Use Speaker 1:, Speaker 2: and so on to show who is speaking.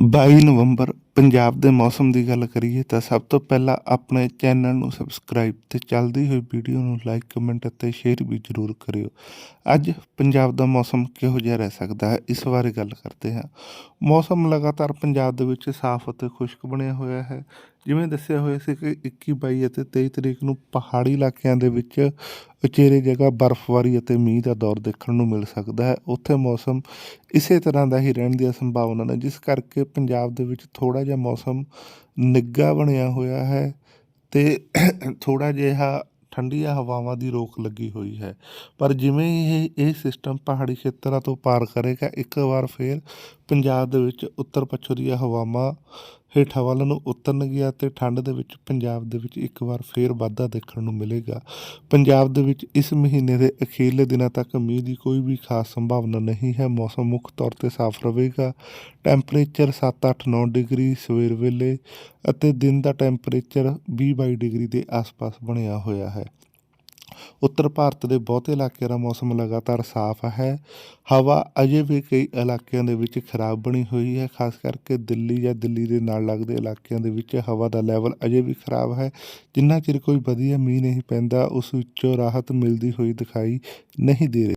Speaker 1: 22 ਨਵੰਬਰ ਪੰਜਾਬ ਦੇ ਮੌਸਮ ਦੀ ਗੱਲ ਕਰੀਏ ਤਾਂ ਸਭ ਤੋਂ ਪਹਿਲਾਂ ਆਪਣੇ ਚੈਨਲ ਨੂੰ ਸਬਸਕ੍ਰਾਈਬ ਤੇ ਚੱਲਦੀ ਹੋਈ ਵੀਡੀਓ ਨੂੰ ਲਾਈਕ ਕਮੈਂਟ ਅਤੇ ਸ਼ੇਅਰ ਵੀ ਜ਼ਰੂਰ ਕਰਿਓ। ਅੱਜ ਪੰਜਾਬ ਦਾ ਮੌਸਮ ਕਿਹੋ ਜਿਹਾ ਰਹਿ ਸਕਦਾ ਹੈ? ਇਸ ਬਾਰੇ ਗੱਲ ਕਰਦੇ ਹਾਂ। ਮੌਸਮ ਲਗਾਤਾਰ ਪੰਜਾਬ ਦੇ ਵਿੱਚ ਸਾਫ਼ ਅਤੇ ਖੁਸ਼ਕ ਬਣਿਆ ਹੋਇਆ ਹੈ। ਜਿਵੇਂ ਦੱਸਿਆ ਹੋਇਆ ਸੀ ਕਿ 21 22 ਅਤੇ 23 ਤਰੀਕ ਨੂੰ ਪਹਾੜੀ ਇਲਾਕਿਆਂ ਦੇ ਵਿੱਚ ਉਚੇਰੇ ਜਗ੍ਹਾ ਬਰਫ਼ਬਾਰੀ ਅਤੇ ਮੀਂਹ ਦਾ ਦੌਰ ਦੇਖਣ ਨੂੰ ਮਿਲ ਸਕਦਾ ਹੈ। ਉੱਥੇ ਮੌਸਮ ਇਸੇ ਤਰ੍ਹਾਂ ਦਾ ਹੀ ਰਹਿਣ ਦੀ ਸੰਭਾਵਨਾ ਨੇ, ਜਿਸ ਕਰਕੇ ਪੰਜਾਬ ਦੇ ਵਿੱਚ ਥੋੜਾ ਜਿਹਾ ਮੌਸਮ ਨਿੱਘਾ ਬਣਿਆ ਹੋਇਆ ਹੈ ਤੇ ਥੋੜਾ ਜਿਹਾ ਠੰਡੀਆਂ ਹਵਾਵਾਂ ਦੀ ਰੋਕ ਲੱਗੀ ਹੋਈ ਹੈ। ਪਰ ਜਿਵੇਂ ਇਹ ਇਹ ਸਿਸਟਮ ਪਹਾੜੀ ਖੇਤਰਾਂ ਤੋਂ ਪਾਰ ਕਰੇਗਾ, ਇੱਕ ਵਾਰ ਫੇਰ ਪੰਜਾਬ ਦੇ ਵਿੱਚ ਉੱਤਰ ਪੱਛਮ ਦੀਆਂ ਹਵਾਵਾਂ ਹੇਠਾਂ ਵੱਲ ਨੂੰ ਉਤਰਨਗੀਆਂ ਤੇ ਠੰਡ ਦੇ ਵਿੱਚ ਪੰਜਾਬ ਦੇ ਵਿੱਚ ਇੱਕ ਵਾਰ ਫੇਰ ਵਾਧਾ ਦੇਖਣ ਨੂੰ ਮਿਲੇਗਾ। ਪੰਜਾਬ ਦੇ ਵਿੱਚ ਇਸ ਮਹੀਨੇ ਦੇ ਅਖੀਰਲੇ ਦਿਨਾਂ ਤੱਕ ਮੀਂਹ ਦੀ ਕੋਈ ਵੀ ਖਾਸ ਸੰਭਾਵਨਾ ਨਹੀਂ ਹੈ। ਮੌਸਮ ਮੁੱਖ ਤੌਰ ਤੇ ਸਾਫ਼ ਰਹੇਗਾ। ਟੈਂਪਰੇਚਰ 7 8 9 ਡਿਗਰੀ ਸਵੇਰ ਵੇਲੇ ਅਤੇ ਦਿਨ ਦਾ ਟੈਂਪਰੇਚਰ 20 22 ਡਿਗਰੀ ਦੇ ਆਸ-ਪਾਸ ਬਣਿਆ ਹੋਇਆ ਹੈ। ਉੱਤਰ ਭਾਰਤ ਦੇ ਬਹੁਤੇ ਇਲਾਕਿਆਂ ਦਾ ਮੌਸਮ ਲਗਾਤਾਰ ਸਾਫ਼ ਹੈ। ਹਵਾ ਅਜੇ ਵੀ ਕਈ ਇਲਾਕਿਆਂ ਦੇ ਵਿੱਚ ਖਰਾਬ ਬਣੀ ਹੋਈ ਹੈ, ਖਾਸ ਕਰਕੇ ਦਿੱਲੀ ਜਾਂ ਦਿੱਲੀ ਦੇ ਨਾਲ ਲੱਗਦੇ ਇਲਾਕਿਆਂ ਦੇ ਵਿੱਚ ਹਵਾ ਦਾ ਲੈਵਲ ਅਜੇ ਵੀ ਖਰਾਬ ਹੈ। ਜਿੰਨਾ ਚਿਰ ਕੋਈ ਵਧੀਆ ਮੀਂਹ ਨਹੀਂ ਪੈਂਦਾ, ਉਸ ਵਿੱਚੋਂ ਰਾਹਤ ਮਿਲਦੀ ਹੋਈ ਦਿਖਾਈ ਨਹੀਂ ਦੇ ਰਹੀ।